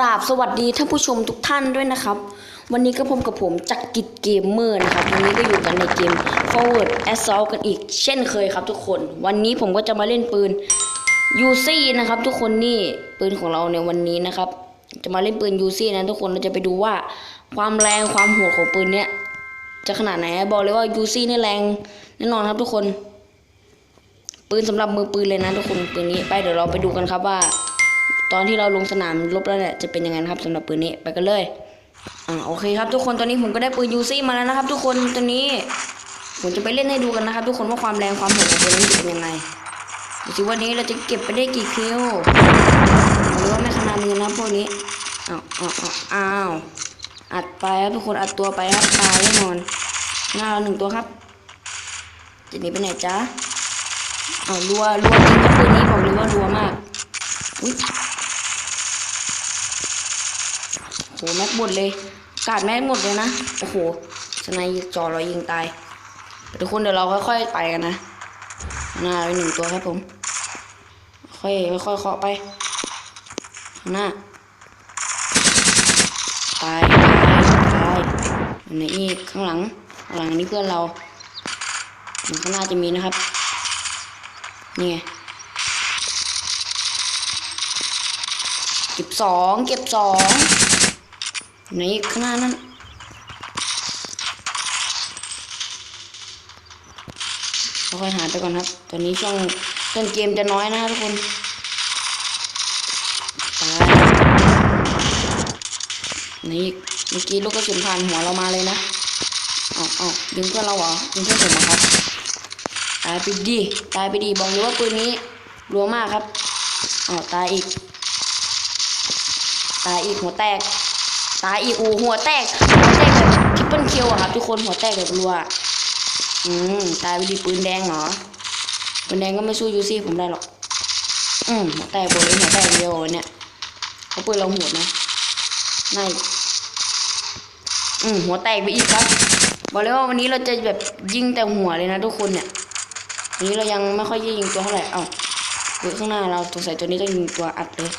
ราบสวัสดีท่านผู้ชมทุกท่านด้วยนะครับ วันนี้ก็พบกับผมจักรกิจเกมเมอร์นะครับ วันนี้ก็อยู่กันในเกม Forward Assault กันอีก เช่นเคยครับทุกคน วันนี้ผมก็จะมาเล่นปืน UC นะครับ ทุกคนนี่ปืนของเราในวันนี้นะครับ จะมาเล่นปืน UC นะทุกคนเราจะไปดูว่าความแรงความโหดของปืนเนี้ยจะขนาดไหนบอกเลยว่า UC นี่แรงแน่นอนครับทุกคน ปืนสำหรับมือปืนเลยนะทุกคนปืนนี้ไปเดี๋ยวเราไปดูกันครับว่า ตอนที่เราลงสนามรบแล้วเนี่ยจะเป็นยังไงนะครับสำหรับปืนนี้ไปกันเลยอ่าโอเคครับทุกคนตอนนี้ผมก็ได้ปืนยูซี่มาแล้วนะครับ ทุกคนตอนนี้ผมจะไปเล่นให้ดูกันนะครับ ทุกคนว่าความแรงความโหดของปืนนี้เป็นยังไงดูสิวันนี้เราจะเก็บไปได้กี่คิวหรือว่าไม่ขนาดนี้นะพวกนี้อ้าวอ้าวอ้าวอ้าวอัดไปครับทุกคนอัดตัวไปครับตายแน่นอนหน้าเราหนึ่งตัวครับจะหนีไปไหนจ๊ะอ้าวรัวรัวจริงครับปืนนี้บอกเลยว่ารัวมากอุ๊ย โหแม็กหมดเลย กาดแม็กหมดเลยนะ โอ้โหสไนยิงจอเรายิงตาย ทุกคนเดี๋ยวเราค่อยๆไปกันนะหน้าไปหนึ่งตัวครับผม ค่อยค่อยๆเคาะไปหน้าตายตายตายอันไหนอีกข้างหลังข้างหลังนี่เพื่อนเราข้างหน้าจะมีนะครับ นี่ไงเก็บสองเก็บสอง ไหนข้างหน้านั่นค่อยหาไปก่อนครับ ตอนนี้ช่วงต้นเกมจะน้อยนะทุกคนตายนี่เมื่อกี้ลูกกระสุนผ่านหัวเรามาเลยนะอ๋ออ๋อยิงเพื่อนเราเหรอยิงเพื่อนผมเหรอครับ ตายไปดีตายไปดีบอกเลยว่าปืนนี้รัวมากครับอ๋อตายอีก ตายอีกหัวแตก ตายอีกอูหัวแตกหัวแตกแบบทิปเปิลคิวอะครับทุกคนหัวแตกแบบรัวอืมตายไปดีปืนแดงเหรอปืนแดงก็ไม่สู้ยูซี่ผมได้หรอกอืมหัวแตกหมดเลยหัวแตกเดียวเนี่ยเขาปืนเราโหดนะนายอืมหัวแตกไปอีกครับบอกเลยว่าวันนี้เราจะแบบยิงแต่หัวเลยนะทุกคนเนี่ยวันนี้เรายังไม่ค่อยยิงตัวเท่าไหร่เอ้าเฮ้ยข้างหน้าเราตัวใส่ตัวนี้ต้องยิงตัวอัดเลย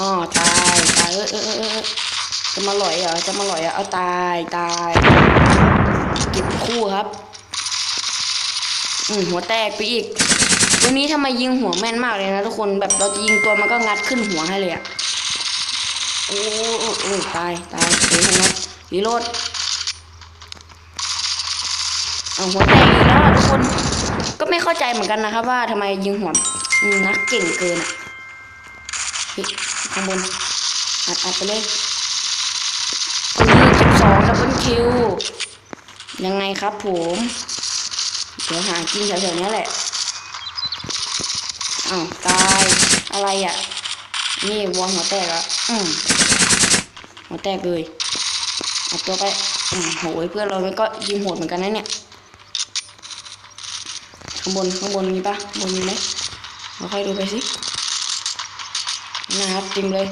อ๋อตายตายเออเออเออจะมาลอยเหรอจะมาลอยเหรอเอาตายตายเก็บคู่ครับ อืมหัวแตกไปอีกวันนี้ทำไมยิงหัวแม่นมากเลยนะทุกคนแบบเราจะยิงตัวมันก็งัดขึ้นหัวให้เลยอะโอ้โอ้โอ้ตายตายเฮ้ยนัดรีโหลดเอาหัวแตกอีกแล้วทุกคนก็ไม่เข้าใจเหมือนกันนะครับว่าทำไมยิงหัวนักเก่งเกินอะ ข้างบนอัดอัดไปเลยเออสิบสองดับเบิลคิวยังไงครับผมเดี๋ยวหากินแถวๆนี้แหละอ้าวตายอะไรอะ นี่วัวหัวแตกอะอืมหัวแตกเลยเอาตัวไปอืมโหยเพื่อนเรามันก็ยิงโหดเหมือนกันนะเนี่ยข้างบนข้างบนมีปะข้างบนมีไหมเราค่อยดูไปสิ นะครับจริงเลย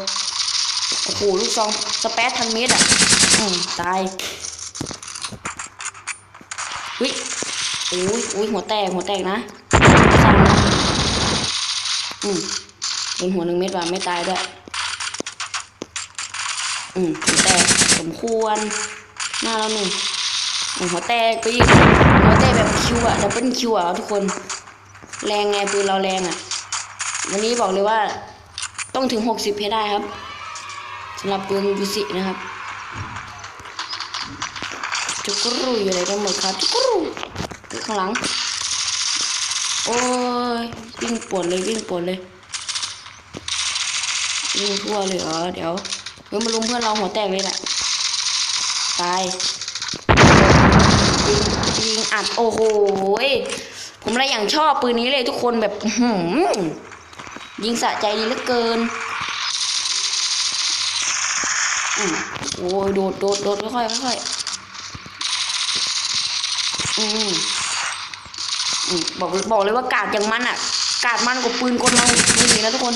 โอ้โหลูกซองสเปซทันเมตรอะอตายวิโอ้ยอุ้ยหัวแตกหัวแตกนะสั่งนะอืมเป็นหัวหนึ่งเม็ดว่ะไม่ตายด้วยอืมหัวแตกสมควรหน้าเราหนึ่งหัวแตกไปอีกหัวแตกแบบคิวอะดับเบิลคิวอะทุกคน แรงไงปืนเราแรงอะวันนี้บอกเลยว่า ต้องถึงหกสิบให้ได้ครับสำหรับปืนยูซินะครับจุกรูอยู่อะไรกันหมดครับจุกรูข้างหลัง โอ้ยวิ่งปวดเลยวิ่งปวดเลยวิ่งทั่วเลยเหรอเดี๋ยวเฮ้ยมาลุมเพื่อนเราหัวแตกเลยแหละตายยิงยิงอัดโอ้โหผมเลยอย่างชอบปืนนี้เลยทุกคนแบบหือ ยิงสะใจดีเหลือเกินอืมโอ้ยโดดโดดโดดค่อยๆค่อยๆอืมอืมบอกบอกเลยว่ากาดอย่างมันอะ กาดมันกว่าปืนคนเรานี่นะทุกคน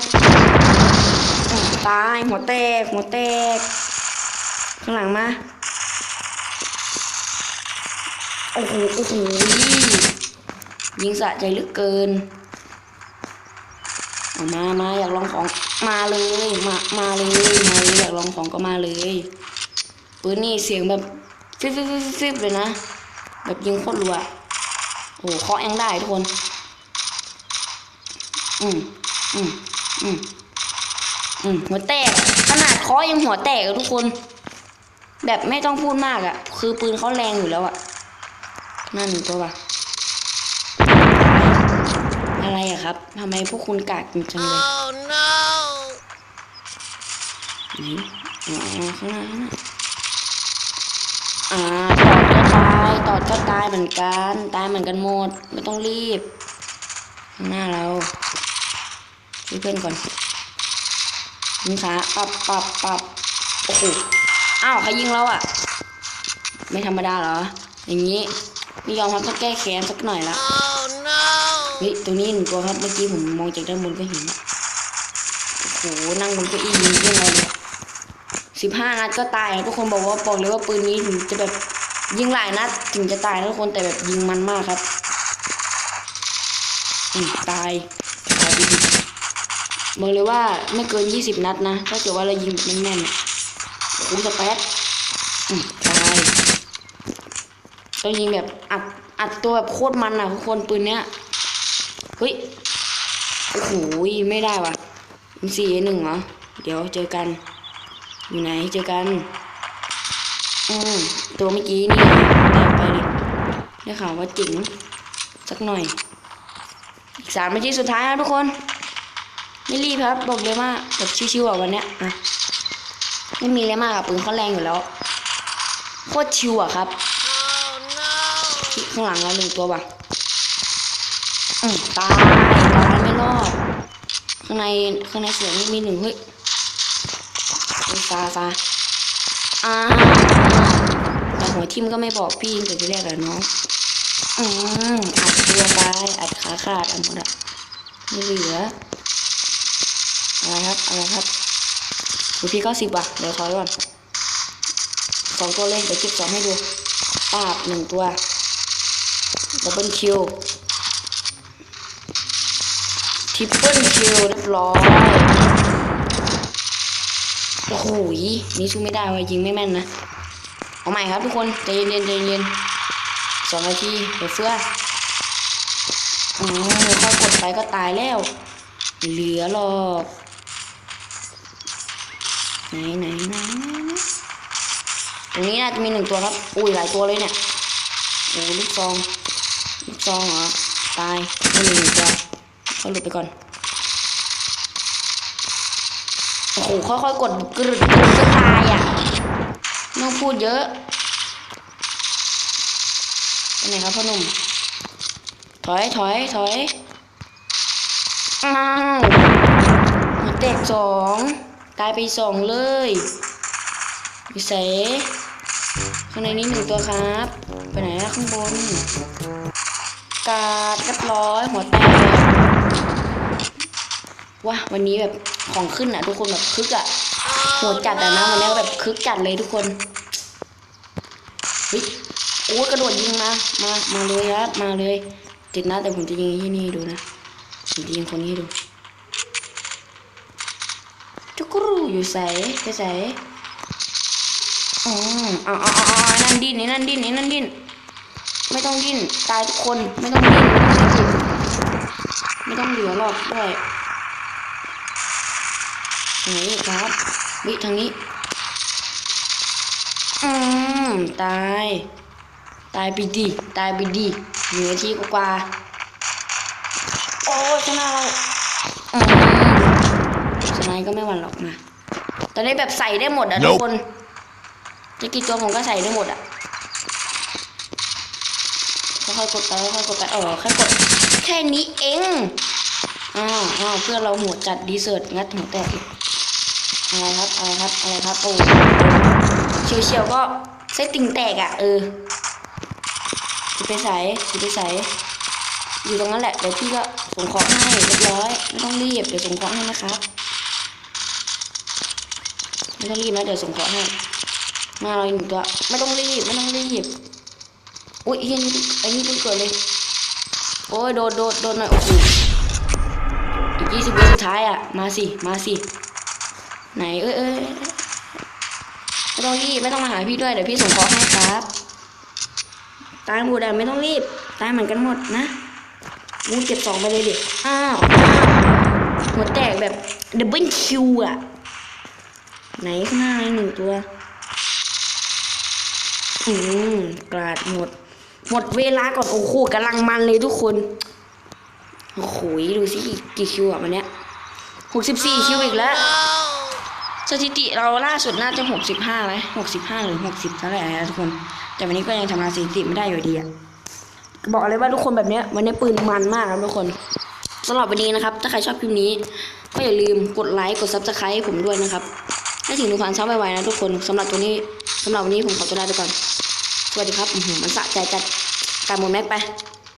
ตายหัวแตกหัวแตกข้างหลังมาโอ้โหโอ้โหยิงสะใจเหลือเกิน มามาอยากลองของมาเลย มามาเลยมาเลยอยากลองของก็มาเลยปืนนี่เสียงแบบฟิบฟิบฟิบฟิบเลยนะ แบบยิงโคตรรัวโอ้โหเคาะยังได้ทุกคน อืมอืมอืมอืมหัวแตกขนาดเคาะยังหัวแตกทุกคน แบบไม่ต้องพูดมากอะคือปืนเขาแรงอยู่แล้วอะนั่นหนึ่งตัวปะ อะไรอะครับทำไมพวกคุณกากจริงๆเลย Oh no! ไหนอ๋อข้างหน้าข้างหน้าอ่าตอดก็ตายตอดก็ตายเหมือนกัน ตายเหมือนกันหมด ไม่ต้องรีบ ข้างหน้าเราช่วยเพื่อนก่อนยิงขาปับปับปับโอ้โหอ้าวใครยิงเราอะไม่ธรรมดาเหรอ อย่างนี้ไม่ยอมครับต้องแก้แค้นสักหน่อยละ Oh no! เฮ้ยตรงนี้หนึ่งตัวครับ เมื่อกี้ผมมองจากด้านบนก็เห็นโอ้โหนั่งบนเก้าอี้ยิงยังไงเลยสิบห้านัดก็ตายทุกคนบอกว่าบอกเลยว่าปืนนี้ถึงจะแบบยิงหลายนัดถึงจะตายทุกคนแต่แบบยิงมันมากครับอืมตายตายดีๆบอกเลยว่าไม่เกินยี่สิบนัดนะถ้าเกิดว่าเรายิงแบบแม่นๆอะโอ้โหสเปซอืมตายต้องยิงแบบอัดอัดตัวแบบโคตรมันอะทุกคนปืนเนี้ย เฮ้ย โอ้โหไม่ได้ว่ะมันสี่หนึ่งเหรอ เดี๋ยวเจอกัน อยู่ไหนเจอกัน อืมตัวเมื่อกี้นี่แตกไปเลยได้ข่าวว่าจิ๋งสักหน่อย อีกสามนาทีสุดท้ายแล้วทุกคน ไม่รีบครับ บอกเลยว่าแบบชิวๆอะวันเนี้ยอะไม่มีอะไรมากอะปืนเขาแรงอยู่แล้ว โคตรชิวอะครับ Oh no! ที่ข้างหลังเราหนึ่งตัวว่ะ อืมตายตายไม่รอดข้างในข้างในเสือนี่มีหนึ่งเฮ้ยเฮ้ยฟ้าฟ้าอ่าแต่หัวทิมก็ไม่บอกพี่แต่ที่แรกแหละน้องอืมอัดตัวไปอัดขาขาดอันหมดอะไม่เหลืออะไรครับอะไรครับดูพี่เก้าสิบว่ะเดี๋ยวถอยก่อนสองตัวเลยเดี๋ยวเก็บสองให้ดูปาบหนึ่งตัวดับเบิลคิว ริปเปิลคิวเรียบร้อยโอ้โหนี่สู้ไม่ได้ว่ะยิงไม่แม่นนะ เอาใหม่ครับทุกคนใจเย็นใจเย็นสองนาทีเดี๋ยวเฟื่ออืมค่อยกดไปก็ตายแล้ว เหลือหรอกไหนไหนไหนตรงนี้น่าจะมีหนึ่งตัวครับ อุ้ยหลายตัวเลยเนี่ย โอ้ลูกซอง ลูกซองเหรอ ตายไม่มีหนึ่งตัว เขาหลุดไปก่อน โอ้โห ค่อยๆ กดกรึดกรึดจะตายอะไม่ต้องพูดเยอะไปไหนครับพ่อหนุ่ม ถอย ถอย ถอยอ้าวหัวแตกสองตายไปสองเลยวิเศษข้างในนี้หนึ่งตัวครับ ไปไหนอะข้างบน กาดเรียบร้อย หัวแตก ว้าวันนี้แบบของขึ้นอะ ทุกคนแบบคึกอะโหดจัดอะนะวันนี้แบบคึกจัดเลยทุกคนเฮ้ยโอ้กระโดดยิงมา มา มาเลยครับมาเลยติดนะแต่ผมจะยิงที่นี่ดูนะผมจะยิงคนนี้ให้ดูจุกรูอยู่ใส่ใส่อ๋ออ๋ออ๋ออ๋อนั่นดิ้นนี่นั่นดิ้นนี่นั่นดิ้นไม่ต้องดิ้นตายทุกคนไม่ต้องดิ้นไม่ต้องเหลือหรอกด้วย ทางนี้ครับ วิทางนี้ อืม ตาย ตายไปดี ตายไปดีเหนือที่กว่าๆโอ้ยชนะเราอืมชนะก็ไม่หวั่นหรอกมาตอนนี้แบบใส่ได้หมดอะทุกคนจะกี่ตัวผมก็ใส่ได้หมดอะค่อยๆกดไปค่อยๆกดไปเออแค่กดแค่นี้เองอ้าวอ้าวเพื่อนเราหัวจัดดีเซิร์ตงัดหัวแตกอีก อะไรครับอะไรครับอะไรครับโอ้เฉียวเฉียวก็ไส้ติ่งแตกอะเออสิไปใส่สิไปใส่อยู่ตรงนั้นแหละเดี๋ยวพี่ก็ส่งของให้เรียบร้อยไม่ต้องรีบเดี๋ยวส่งของให้นะครับไม่ต้องรีบนะเดี๋ยวส่งของให้มาเราอีกหนึ่ตัวไม่ต้องรีบไม่ต้องรีบอุ้ยเฮียนี่ไอ้นี่เพิ่งเกิดเลยโอ้ยโดดโดดโดดหน่อยโอ้โหอีกยี่สิบวิสุดท้ายอะมาสิมาสิ ไหนเอ้ยเอ้ยไม่ต้องรีบไม่ต้องมาหาพี่ด้วยเดี๋ยวพี่ส่งเคอให้ครับ ตายหมดอะไม่ต้องรีบ ตายเหมือนกันหมดนะมูเก็บสองไปเลยดิอ้าวหัวแตกแบบดับเบิลคิวอะไหนข้างหน้าอีกหนึ่งตัว อืมกราดหมด หมดเวลาก่อนโอ้โหกำลังมันเลยทุกคน โอ้โหดูสิกี่คิวอะวันเนี้ยหกสิบสี่คิวอีกแล้ว สถิติเราล่าสุดน่าจะหกสิบห้าไหมหกสิบห้าหรือหกสิบเท่าไหร่นะทุกคน แต่วันนี้ก็ยังทำลายสถิติไม่ได้อยู่ดีอะบอกเลยว่าทุกคนแบบเนี้ยวันนี้ปืนมันมากครับทุกคนสำหรับวันนี้นะครับ ถ้าใครชอบคลิปนี้ ก็อย่าลืมกดไลค์กดซับสไครต์ให้ผมด้วยนะครับให้ถึงหนึ่งพันซับไวๆนะทุกคนสำหรับตัวนี้สำหรับวันนี้ผมขอตัวลาไปก่อนสวัสดีครับมันสะใจจัดการหมดแม็กไป